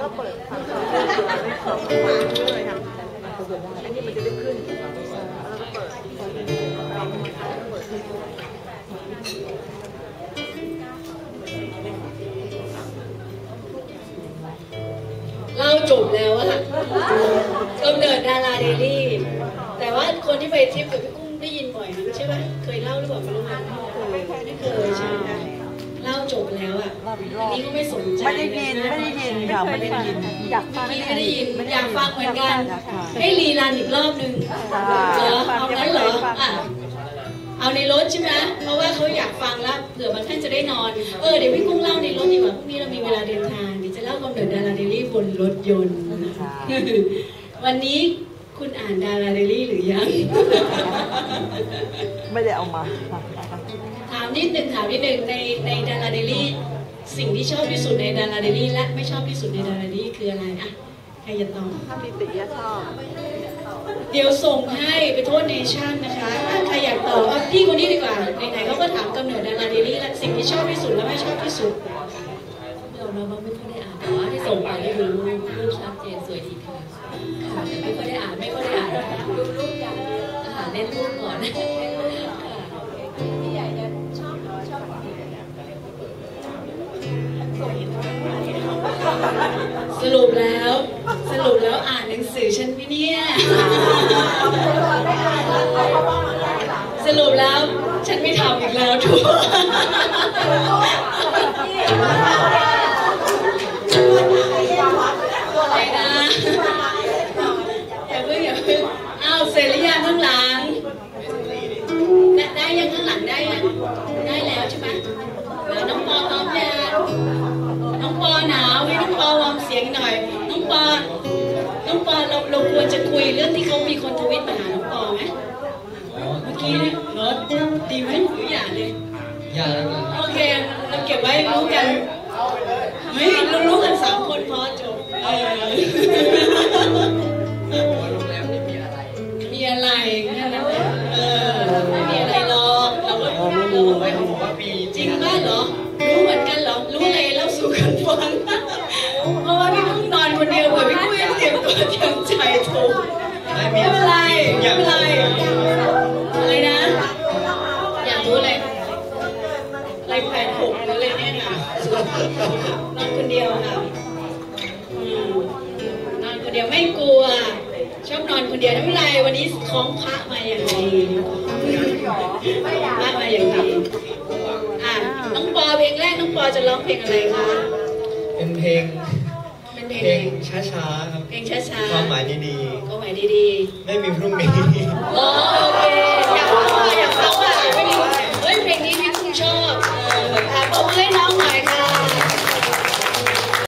ก็เปิดฝั่งซ้ายไม่เข้าเลยค่ะอันนี้มันจะได้ขึ้นเปิดเล่าจบแล้วอะกำเนิดดาราเดลี่ แต่ว่าคนที่ไปทริปกับพี่กุ้ง เคยเล่าหรือเปล่าไม่รู้นะไม่เคยใช่ไหมเล่าจบแล้วอะอันนี้ก็ไม่สนใจไม่ได้ยินไม่ได้ยินค่ะไม่ได้ยินอยากฟังเมื่อกี้ไม่ได้ยินอยากฟังเหมือนกันให้รีรันอีกรอบนึงเหรอเอางั้นเหรออะเอาในรถใช่ไหมเพราะว่าเขาอยากฟังแล้วเผื่อบางท่านจะได้นอน เออเดี๋ยวพี่กุ้งเล่าในรถดีกว่าพรุ่งนี้เรามีเวลาเดินทางเดี๋ยวจะเล่ากำเนิดดาราเดลี่บนรถยนต์วันนี้คุณอ่านดาราเดลี่หรือยัง ไม่ได้เอามา ถามนิดหนึ่งถามนิดหนึ่งในในดาราเดลี่สิ่งที่ชอบที่สุดในดาราเดลี่และไม่ชอบที่สุดในดาราเดลี่คืออะไรอะใครจะตอบถ้ามีติยชอบเดี๋ยวส่งให้ไปโทษเนชั่นนะคะถ้าใครอยากตอบว่าพี่คนนี้ดีกว่าไหนๆเขาก็ถามกำเนิดดาราเดลี่และสิ่งที่ชอบที่สุดและไม่ชอบที่สุดเราเราไม่ค่อยได้อ่านแต่ว่าที่ส่งไปนี่คือรูปรูปชัดเจนสวยทีเดียวค่ะแต่ไม่ค่อยได้อ่านไม่ค่อยได้อ่านนะคะรูปรูปอย่างเดียวอ่าเน้นรูปก่อน สรุปแล้ว สรุปแล้วอ่านหนังสือฉันไหมเนี่ย สรุปแล้วฉันไม่ทำอีกแล้วทุกอะไรนะอย่าเพิ่งอย่าเพิ่งอ้าวเสร็จหรือยังข้างหลัง ได้ยังข้างหลังได้ยังได้แล้วใช่ไหมาวให้น้องปอวอร์มเสียงหน่อย น้องปอน้องปอเราเราควรจะคุยเรื่องที่เขามีคนทวิตมาหาน้องปอไหมเมื่อกี้เนี่ยรถดีไหมหรืออย่าเลยอย่าแล้วกันโอเค เราเก็บไว้รู้กันเฮ้ยเรารู้กันสามคนพอจบเออโรงแรมนี่มีอะไรมีอะไรแค่นั้นแหละเออไม่มีอะไรหรอกเราก็รู้ไม่เขาบอกว่ามีจริงบ้าเหรอรู้เหมือนกันเหรอรู้อะไรเล่าสู่กันฟัง มีเป็นไรไม่เป็นไรอะไรนะ อยากรู้อะไรอะไรแปดหกหรืออะไรเนี่ยนะนอนคนเดียวค่ะนอนคนเดียวไม่กลัว ชอบนอนคนเดียวไม่เป็นไรวันนี้คล้องพระมาอย่างดีพระมาอย่างดีอะน้องปอเพลงแรกน้องปอจะร้องเพลงอะไรคะเป็นเพลงเป็นเพลงช้าๆครับเพลงช้าๆความหมายดีความหมาย ดีๆไม่มีพรุ่งนี้ๆอ๋อโอเค